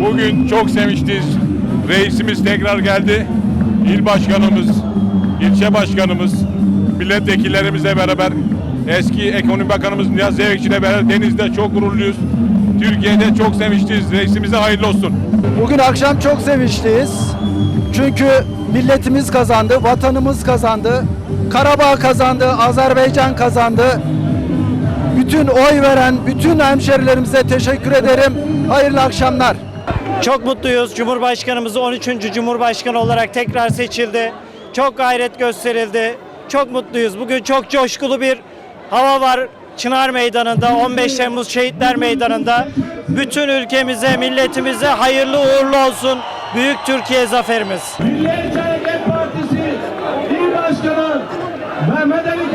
Bugün çok sevinçliyiz. Reisimiz tekrar geldi. İl başkanımız, ilçe başkanımız, milletvekillerimizle beraber eski ekonomi bakanımız Niyazi Zevekçi ile beraber Deniz'de çok gururluyuz. Türkiye'de çok sevinçliyiz. Reisimize hayırlı olsun. Bugün akşam çok sevinçliyiz. Çünkü milletimiz kazandı, vatanımız kazandı, Karabağ kazandı, Azerbaycan kazandı. Bütün oy veren bütün hemşerilerimize teşekkür ederim. Hayırlı akşamlar. Çok mutluyuz. Cumhurbaşkanımız 13. Cumhurbaşkanı olarak tekrar seçildi. Çok gayret gösterildi. Çok mutluyuz. Bugün çok coşkulu bir hava var Çınar Meydanı'nda, 15 Temmuz Şehitler Meydanı'nda. Bütün ülkemize, milletimize hayırlı uğurlu olsun. Büyük Türkiye zaferimiz. Milliyetçi Hareket Partisi İl Başkanı Mehmet Ali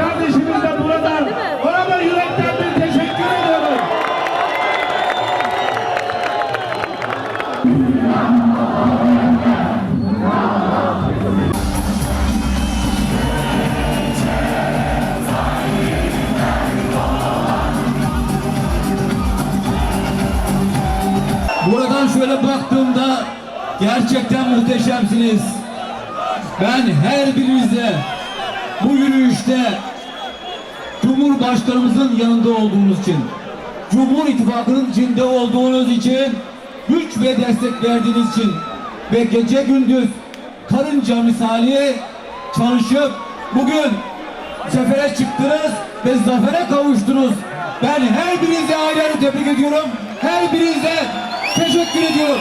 Buradan şöyle baktığımda gerçekten muhteşemsiniz. Ben her birinize bu yürüyüşte Cumhurbaşkanımızın yanında olduğunuz için, Cumhur İttifakı'nın içinde olduğunuz için, güç ve destek verdiğiniz için ve gece gündüz karınca misali çalışıp bugün sefere çıktınız ve zafere kavuştunuz. Ben her birinize ayrı ayrı tebrik ediyorum. Her birinize teşekkür ediyorum.